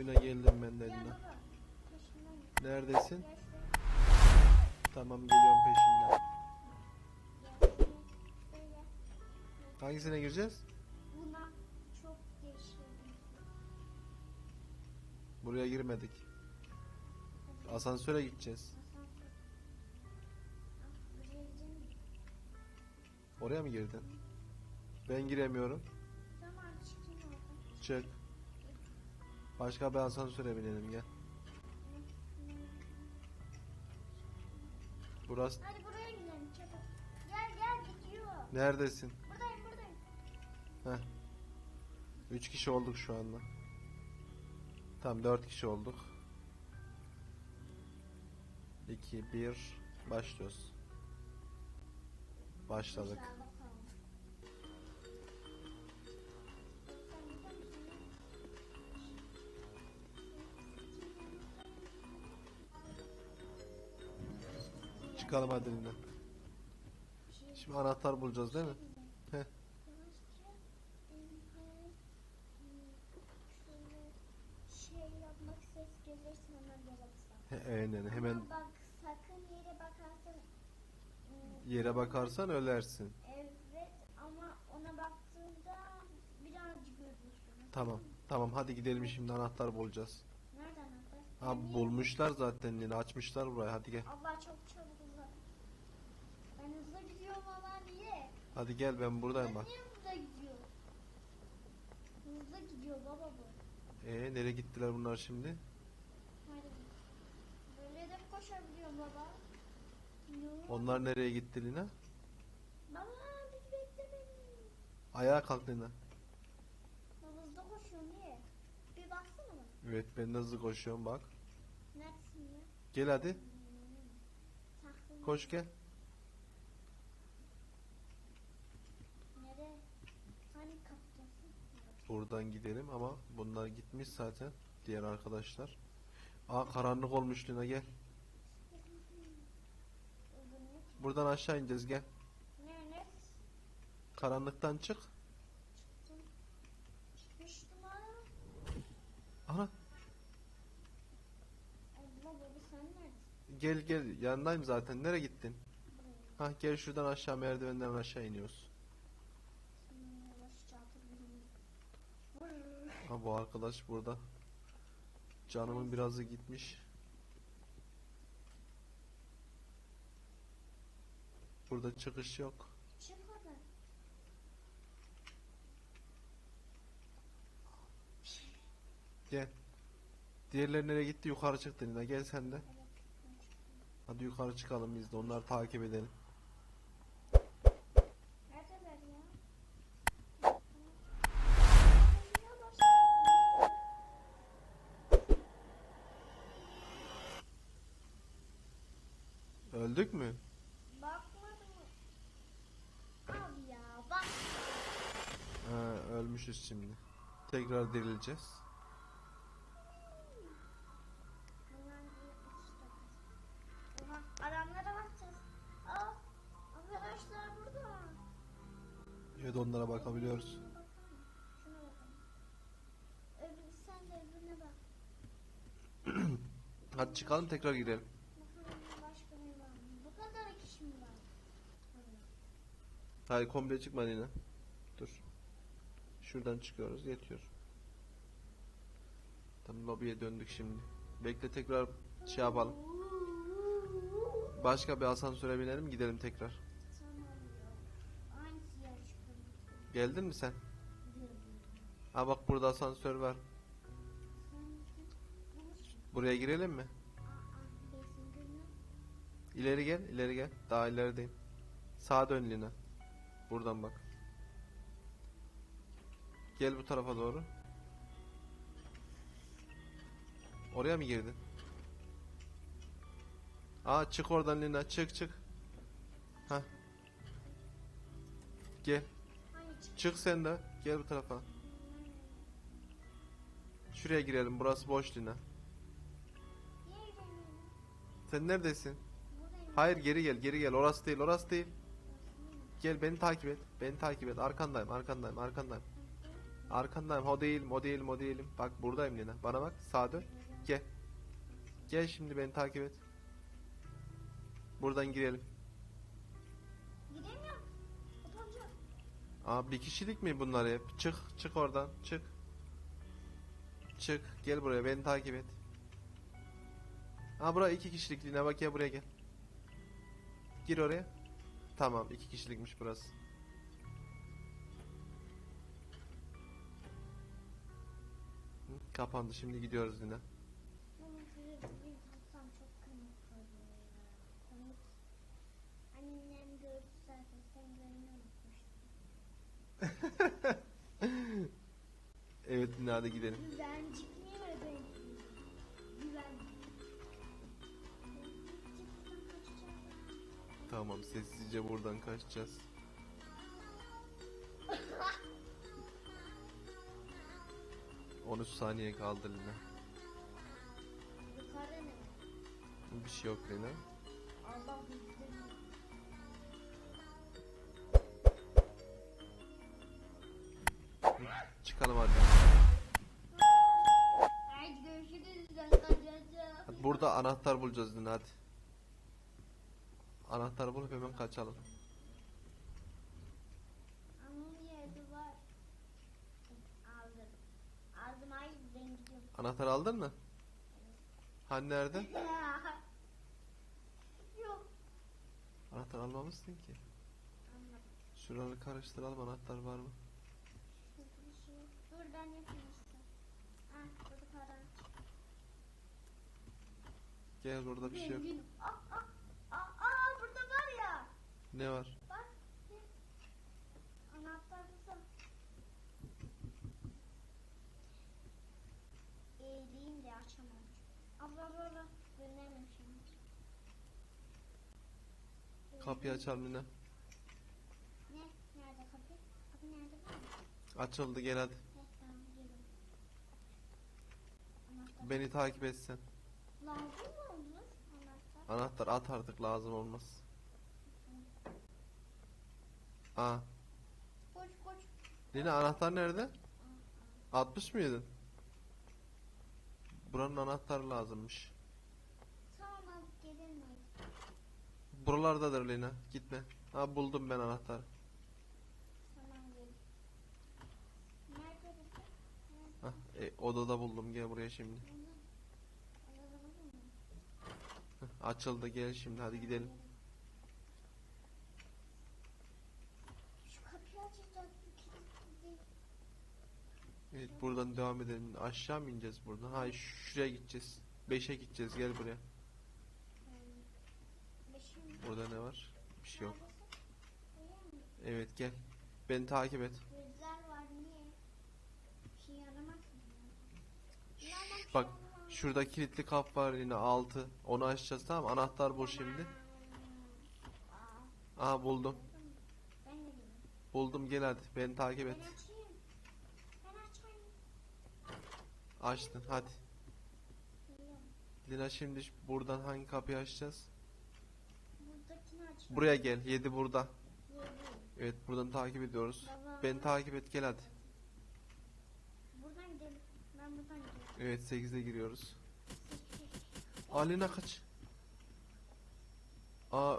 Oyuna geldim ben de git. Neredesin? Tamam geliyorum peşinden. Hangisine gireceğiz? Buna çok değişik. Buraya girmedik. Asansöre gideceğiz. Oraya mı girdin? Ben giremiyorum. Tamam çıkayım. Çık. Başka bir asansöre binelim gel. Burası Hadi buraya gidelim çabuk. Gel gel gidiyor. neredesin? Buradayım buradayım. Heh. Üç kişi olduk şu anda. Tamam dört kişi olduk. 2 1 başlıyoruz. Başladık. Aşağı Çıkalım hadi. Şimdi anahtar bulacağız değil mi? Heh. Aynen hemen bak sakın yere bakarsan ım, yere bakarsan ölersin. evet ama ona baktığında birazcık görürsün. Tamam. Tamam hadi gidelim şimdi anahtar bulacağız. Nereden anahtar? Ha bulmuşlar zaten Lina açmışlar burayı hadi gel. Allah çok çabuk hızlı. Ben hızlı gidiyorum ama niye? Hadi gel ben buradayım bak. niye hızlı gidiyor? Hızlı gidiyor baba bu. Ee nereye gittiler bunlar şimdi? Hadi. Böyle de koşabiliyorum baba. Yok. Onlar nereye gitti Lina? Baba bir bekle beni. Ayağa kalk Lina. Baba hızlı koşuyor niye? Bir baksana bana. Evet ben de hızlı koşuyorum bak. Neredesin ya? Gel hadi. Koş gel. Buradan gidelim ama bunlar gitmiş zaten. Diğer arkadaşlar. Aa karanlık olmuş Lina gel. Buradan aşağı ineceğiz gel. Karanlıktan çık. Ana gel gel yanındayım zaten. Nereye gittin? Ha gel şuradan aşağı merdivenden aşağı iniyoruz. Ha bu arkadaş burada. Canımın birazı gitmiş. Burada çıkış yok. Çık oradan. Gel. Diğerleri nereye gitti? Yukarı çıktı Nina. Gel sen de. Hadi yukarı çıkalım biz de. Onları takip edelim. Öldük mü? Bakmadım. Abi ya bak. Ha, ölmüşüz şimdi. Tekrar dirileceğiz. Adamlara bakacağız. Aa arkadaşlar burada. Evet onlara bakabiliyoruz. Hadi çıkalım tekrar girelim. Bakalım başka ne var mı? Bu kadar kişi mi var? Allah. Hayır komple çıkma Nina. Dur. Şuradan çıkıyoruz. Yetiyor. Tam lobiye döndük şimdi. Bekle tekrar şey yapalım. Başka bir asansöre binelim gidelim tekrar. Geldin mi sen? Ha bak burada asansör var. Buraya girelim mi? İleri gel, ileri gel. Daha ilerideyim. Sağa dön Lina. Buradan bak. Gel bu tarafa doğru. Oraya mı girdin? Aa çık oradan Lina. Çık çık. Ha. Gel. Çık sen de. Gel bu tarafa. Şuraya girelim. Burası boş Lina. Sen neredesin? Hayır geri gel geri gel orası değil orası değil. Gel beni takip et. Beni takip et. Arkandayım arkandayım arkandayım. Arkandayım. O değilim, o değilim, o değilim. Bak buradayım Lina. Bana bak. Sağa dön. Gel. Gel şimdi beni takip et. Buradan girelim. Gidemiyorum. Kapanacak. Aa bir kişilik mi bunlar hep? Çık, çık oradan. Çık. Çık. Gel buraya. Beni takip et. Aa bura iki kişilik Lina. Bak ya buraya gel. Gir oraya. Tamam iki kişilikmiş burası. Hı, Kapandı. Şimdi gidiyoruz Lina. Ama şuraya bir taksam çok komik oluyor ya. Komik. Annem gördü zaten sen görmeyi unutmuştun. Evet hadi gidelim. Güvencik Tamam sessizce buradan kaçacağız. ...13 saniye kaldı Lina. Yukarı ne? Bir şey yok Lina. Allah bizden. Çıkalım hadi. Hadi görüşürüz Burada anahtar bulacağız Lina hadi. Anahtarı bulup hemen kaçalım. Anahtar aldın mı? Hani nerede? Yok. Anahtar almamışsın ki. Şuraları karıştıralım anahtar var mı? Buradan yapmışsın. Ah burada. Gel burada bir şey yok. Ah ah ah ah burada var ya. Ne var? Bak. gel. Anahtar burada. Eğileyim de açamam. Abla. Dönemem şimdi. Kapıyı açalım Lina. Ne? Nerede kapı? Kapı nerede? Açıldı gel hadi. Heh, tamam. Anahtar. Beni takip etsen. Lazım mı olur anahtar? Anahtar at artık lazım olmaz. Aa. Koş koş. Lina anahtar nerede? Atmış mıydın? Buranın anahtarı lazımmış. Tamam miyiz? Buralardadır Lina. Gitme. Ha buldum ben anahtarı. Hah, e, odada buldum. Gel buraya şimdi. Mı? Hah, açıldı. Gel şimdi. Hadi gidelim. Şu kapıyı açacak. kilitli. Evet buradan devam edelim. Aşağı mı ineceğiz buradan? Hayır şuraya gideceğiz. 5'e gideceğiz. Gel buraya. Burada ne var? Bir şey yok. Evet gel. Beni takip et. Şey? Yaramaz, Bak şurada kilitli kap var yine 6. Onu açacağız tamam mı? Anahtar bul şimdi. Aa, Aha buldum. Buldum gel hadi. Beni takip et. Açtın hadi. Lina şimdi buradan hangi kapıyı açacağız? Buradakini aç. Buraya gel. 7 burada. Yedi. Evet buradan takip ediyoruz. Baba. Beni takip et gel hadi. Buradan gidelim. Ben buradan gidiyorum. Evet 8'e giriyoruz. Aa Lina kaç. Aa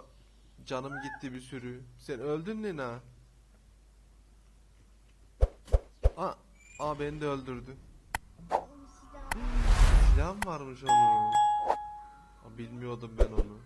canım gitti bir sürü. Sen öldün Lina. Aa, aa beni de öldürdü. Silahım varmış onun. Bilmiyordum ben onu.